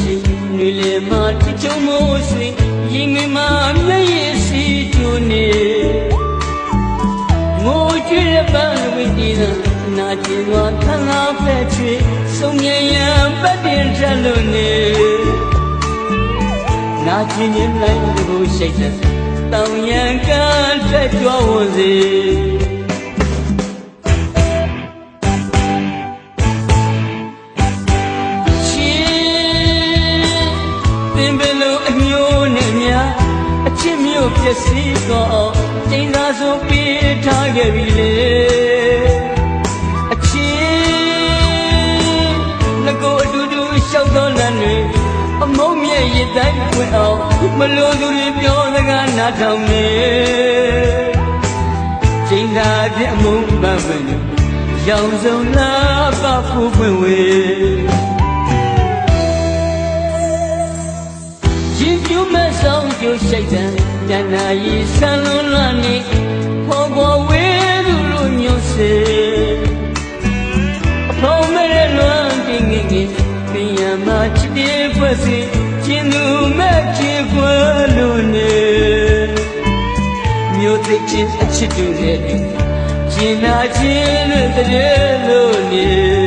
ရှိနေလေမတချုံမိုးဆွေရင်ငွေမှာမျက်ရည်စီကျူနေငိုကြည့်ရပန်းဝိတည်သာနာကျင်စွာခန္ဓာဖက်ချွေစုံမြင်ရန်ပတ်တင်ချက်လို့နေနာကျင်ရင်လိုက်ကိုရှိတ်တဲ့တောင်ရန်ကတက်ကြွဝင်စေ င်ဘယ်လိုအမျိုးနဲ့များအချစ်မျိုးပျက်စီးတော့တိမ်သာဆိုပေးထားခဲ့ပြီလေအချင်းငကိုအတူတူရှောက်တော့လမ်းတွေအမုံမြဲရတိုင်းဝင်အောင်မလို့သူတွေပြောစကားနားထောင်နေချိန်သာပြအမုံပန်းပင်ရောင်စုံလာပဖူးပွင့်ဝေ မဲ့ဆောင်ကျူးရှိတ်တံတဏှာရီဆန်လွန်လွန်နေဖော်ပေါ်ဝေးသူလိုညွတ်စေအဖော်မဲ့လွန်တင်ငင်ငင်ပင်ရမချစ်တဲ့ဖွဲ့စီကျင်သူမဲ့ချစ်ခွဲလို့နေမြို့သိချင်းအချစ်တူတဲ့ကျင်နာချင်းလို့တည်းလို့နေ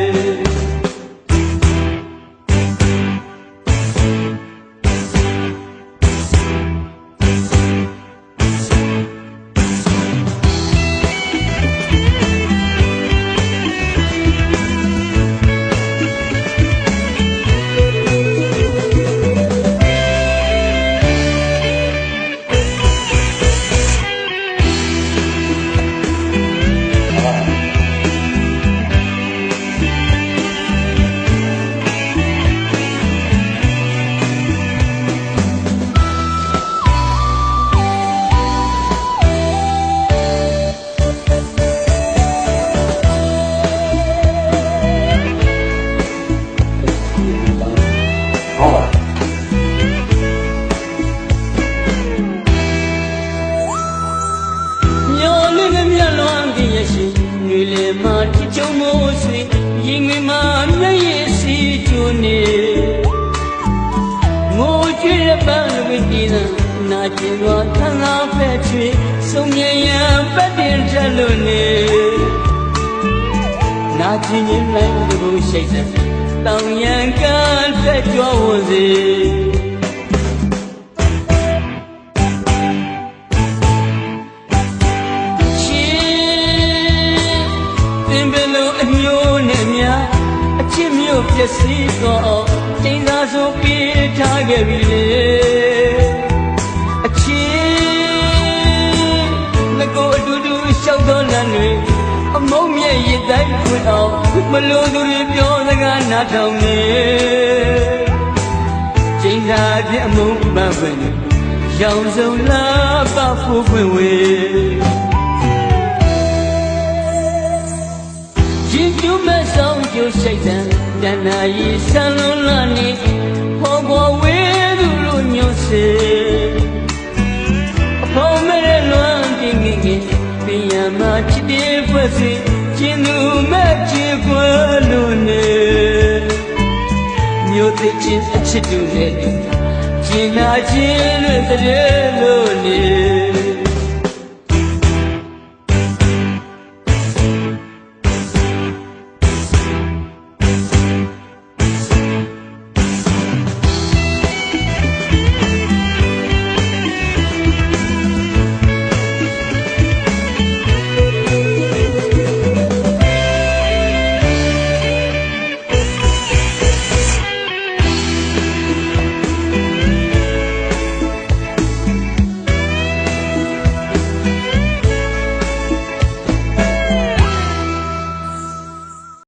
ရရှိငွေလေမတချုံမိုးဆွေရင်ငွေမှာမျက်ရည်စီကျူနေငိုကြည့်ရပန်းဝိတည်သာနာကျင်စွာခန္ဓာဖက်ချွေစုံမြင်ရန်ပတ်တင်ချက်လို့နေနာကျင်ရင်လိုက်ကိုရှိတ်တဲ့တောင်ရန်ကတက်ကြွဝင်စေ ပျက်စီးတော့တိမ်သာဆိုပေးထားခဲ့ပြီလေအချင်းငကိုအတူတူရှောက်တော့လမ်းတွေအမုံမြဲရတိုင်းဝင်အောင်မလို့သူတွေပြောစကားနားထောင်နေချိန်သာပြအမုံပန်းပင်ရောင်စုံလာပဖူးပွင့်ဝေရင်ကျူးမဲ့ဆောင်ကျူးရှိတ် တံတဏှာရီဆန်လွန်လွန်နေဖော်ပေါ်ဝေးသူလိုညွတ်စေအဖော်မဲ့လွန်တင်ငင်ငင်ပင်ရမချစ်တဲ့ဖွဲ့စီကျင်သူမဲ့ချစ်ခွဲလို့နေမြို့သိချင်းအချစ်တူနဲ့ကျင်နာချင်းလို့တည်းလို့နေ